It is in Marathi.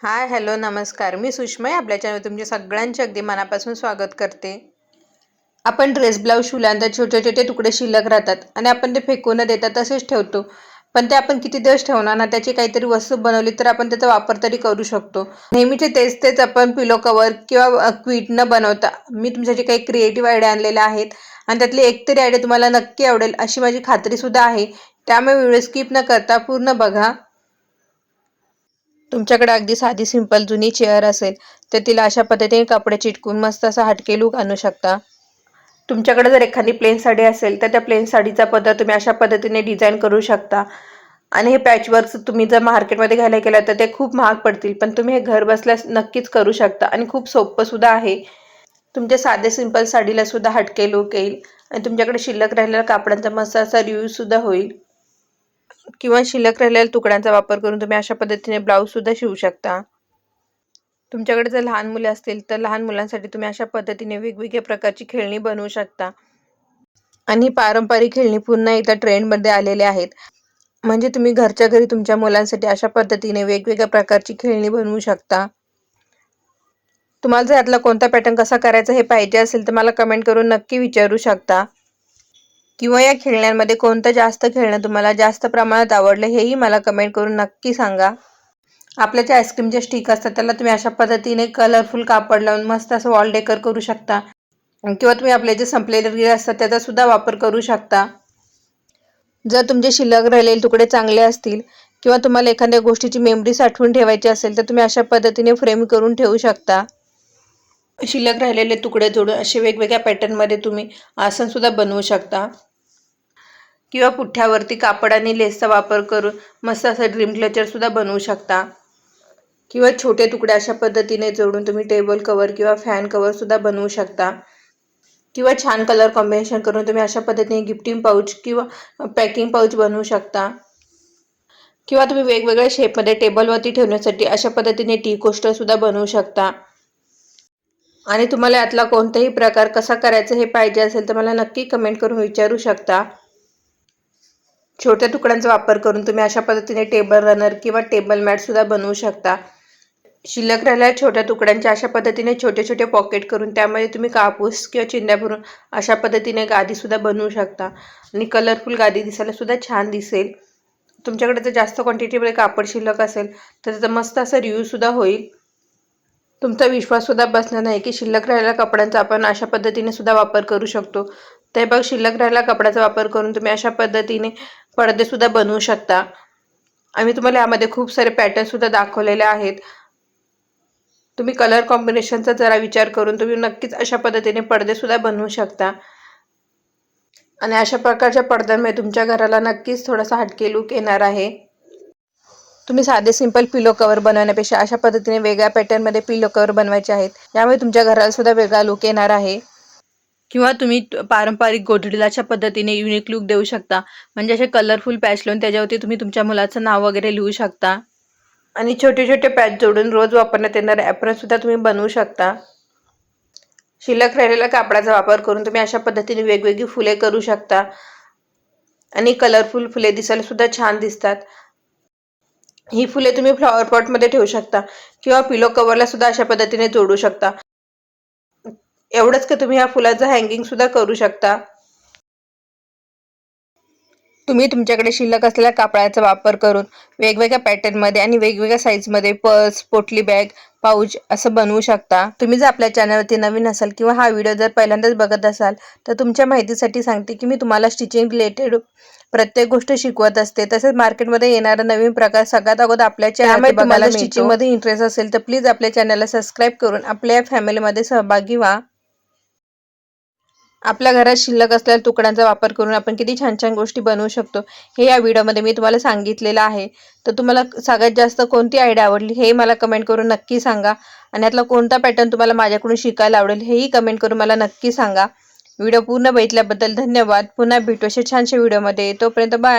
हाय हॅलो नमस्कार. मी सुषमा आपल्या चॅनल तुमचे सगळ्यांचे अगदी मनापासून स्वागत करते. आपण ड्रेस ब्लाऊज शिवल्यानंतर छोटे छोटे तुकडे शिल्लक राहतात आणि आपण ते फेकून देतात तसेच ठेवतो. पण ते आपण किती दिवस ठेवणार ना त्याची काहीतरी वस्तू बनवली तर आपण त्याचा वापर तरी करू शकतो. नेहमीचे तेच तेच आपण पिलो कवर किंवा क्वीट न बनवता मी तुमच्यासाठी काही क्रिएटिव्ह आयडिया आणलेल्या आहेत आणि त्यातली एक तरी आयडिया तुम्हाला नक्की आवडेल अशी माझी खात्रीसुद्धा आहे. त्यामुळे व्हिडिओ स्किप न करता पूर्ण बघा. तुमच्याकडे अगदी साधी सिंपल जुनी चेअर असेल तर तिला अशा पद्धतीने कपडे चिटकून मस्त असा हटके लूक आणू शकता. तुमच्याकडे जर एखादी प्लेन साडी असेल तर त्या प्लेन साडीचा पदर तुम्ही अशा पद्धतीने डिझाईन करू शकता. आणि हे पॅचवर्क तुम्ही जर मार्केटमध्ये घ्यायला गेला तर ते खूप महाग पडतील पण तुम्ही हे घर बसल्यास नक्कीच करू शकता. आणि खूप सोपं सुद्धा आहे. तुमच्या साधे सिंपल साडीला सुद्धा हटके लूक येईल. आणि तुमच्याकडे शिल्लक राहिलेल्या कापडांचा मस्त असा रिव्ह्यू सुद्धा होईल. किंवा शिल्लक राहिलेल्या तुकड्यांचा वापर करून तुम्ही अशा पद्धतीने ब्लाऊज सुद्धा शिवू शकता. तुमच्याकडे जर लहान मुले असतील तर लहान मुलांसाठी तुम्ही अशा पद्धतीने वेगवेगळ्या प्रकारची खेळणी बनवू शकता. आणि पारंपरिक खेळणी पुन्हा एकदा ट्रेंडमध्ये आलेल्या आहेत. म्हणजे तुम्ही घरच्या घरी तुमच्या मुलांसाठी अशा पद्धतीने वेगवेगळ्या प्रकारची खेळणी बनवू शकता. तुम्हाला जर यातला कोणता पॅटर्न कसा करायचा हे पाहिजे असेल तर मला कमेंट करून नक्की विचारू शकता. किंवा या खेळण्यांमध्ये कोणतं जास्त खेळणं तुम्हाला जास्त प्रमाणात आवडलं हेही मला कमेंट करून नक्की सांगा. आपल्या जे आईस्क्रीमच्या स्टिक असतात त्याला तुम्ही अशा पद्धतीने कलरफुल कापड लावून मस्त असं वॉल डेकर करू शकता. किंवा तुम्ही आपले जे संपलेले रील असतात त्याचा सुद्धा वापर करू शकता. जर तुमचे शिल्लक राहिलेले तुकडे चांगले असतील किंवा तुम्हाला एखाद्या गोष्टीची मेमरी साठवून ठेवायची असेल तर तुम्ही अशा पद्धतीने फ्रेम करून ठेवू शकता. शिल्लक राहिलेले तुकडे जोडून असे वेगवेगळ्या पॅटर्नमध्ये तुम्ही आसनसुद्धा बनवू शकता. किंवा पुठ्ठ्यावरती कापड आणि लेसचा वापर करून मस्त असं ड्रीम क्लचरसुद्धा बनवू शकता. किंवा छोटे तुकडे अशा पद्धतीने जोडून तुम्ही टेबल कवर किंवा फॅन कवरसुद्धा बनवू शकता. किंवा छान कलर कॉम्बिनेशन करून तुम्ही अशा पद्धतीने गिफ्टिंग पाऊच किंवा पॅकिंग पाऊच बनवू शकता. किंवा तुम्ही वेगवेगळ्या शेपमध्ये टेबलवरती ठेवण्यासाठी अशा पद्धतीने टी कोस्टरसुद्धा बनवू शकता. आणि तुम्हाला यातला कोणताही प्रकार कसा करायचा हे पाहिजे असेल तर मला नक्की कमेंट करून विचारू शकता. छोट्या तुकड्यांचा वापर करून तुम्ही अशा पद्धतीने टेबल रनर किंवा टेबल मॅटसुद्धा बनवू शकता. शिल्लक राहिल्या छोट्या तुकड्यांच्या अशा पद्धतीने छोटे छोटे पॉकेट करून त्यामध्ये तुम्ही कापूस किंवा चिंध्या भरून अशा पद्धतीने गादीसुद्धा बनवू शकता. आणि कलरफुल गादी दिसायलासुद्धा छान दिसेल. तुमच्याकडे जर जास्त क्वांटिटीमध्ये कापड शिल्लक असेल तर त्याचा मस्त असा रिव्ह्यूसुद्धा होईल. तुमचा विश्वाससुद्धा बसणार नाही की शिल्लक राहिलेल्या कपड्यांचा आपण अशा पद्धतीने सुद्धा वापर करू शकतो. ते बघ शिल्लक राहिलेल्या कपड्याचा वापर करून तुम्ही अशा पद्धतीने पडदेसुद्धा बनवू शकता. आम्ही तुम्हाला यामध्ये खूप सारे पॅटर्नसुद्धा दाखवलेले आहेत. तुम्ही कलर कॉम्बिनेशनचा जरा विचार करून तुम्ही नक्कीच अशा पद्धतीने पडदेसुद्धा बनवू शकता. आणि अशा प्रकारच्या पडद्यांमुळे तुमच्या घराला नक्कीच थोडासा हटके लुक येणार आहे. तुम्ही साधे सिंपल पिलो कवर बनवण्यापेक्षा अशा पद्धतीने वेगळ्या पॅटर्नमध्ये पिलो कवर बनवायचे आहेत. यामुळे तुमच्या घराला सुद्धा वेगळा लुक येणार आहे. किंवा तुम्ही पारंपरिक गोधडीलाच्या पद्धतीने युनिक लुक देऊ शकता. म्हणजे असे कलरफुल पॅच लावून त्याच्यावरती तुम्ही तुमच्या मुलाचं नाव वगैरे लिहू शकता. आणि छोटे छोटे पॅच जोडून रोज वापरण्यात येणारे ॲप्रनसुद्धा तुम्ही बनवू शकता. शिल्लक राहिलेल्या कापडाचा वापर करून तुम्ही अशा पद्धतीने वेगवेगळी फुले करू शकता. आणि कलरफुल फुले दिसायला सुद्धा छान दिसतात. ही फुले तुम्ही फ्लॉवर पॉटमध्ये ठेवू शकता किंवा पिलो कवरला सुद्धा अशा पद्धतीने जोडू शकता. एवढंच का तुम्ही ह्या फुलाचं हँगिंग सुद्धा करू शकता. तुम्ही तुमच्याकडे शिल्लक असलेल्या कापडाचा वापर करून वेगवेगळ्या पॅटर्नमध्ये आणि वेगवेगळ्या साईजमध्ये पर्स पोटली बॅग पाऊच असं बनवू शकता. तुम्ही जर आपल्या चॅनलवरती नवीन असाल किंवा हा व्हिडिओ जर पहिल्यांदाच बघत असाल तर तुमच्या माहितीसाठी सांगते की मी तुम्हाला स्टिचिंग रिलेटेड प्रत्येक गोष्ट शिकवत असते. तसेच मार्केटमध्ये येणारा नवीन प्रकार सगळ्यात अगोदर आपल्या चॅनल बघायला स्टिचिंगमध्ये इंटरेस्ट असेल तर प्लीज आपल्या चॅनलला सबस्क्राईब करून आपल्या फॅमिलीमध्ये सहभागी व्हा. आपल्या घरात शिल्लक असलेल्या तुकड्यांचा वापर करून आपण किती छान छान गोष्टी बनवू शकतो हे या व्हिडिओमध्ये मी तुम्हाला सांगितलेलं आहे. तर तुम्हाला सगळ्यात जास्त कोणती आयडिया आवडली हे मला कमेंट करून नक्की सांगा. आणि यातला कोणता पॅटर्न तुम्हाला माझ्याकडून शिकायला आवडेल हेही कमेंट करून मला नक्की सांगा. व्हिडिओ पूर्ण बघितल्याबद्दल धन्यवाद. पुन्हा भेटू अशा छानशा व्हिडिओमध्ये. तोपर्यंत बाय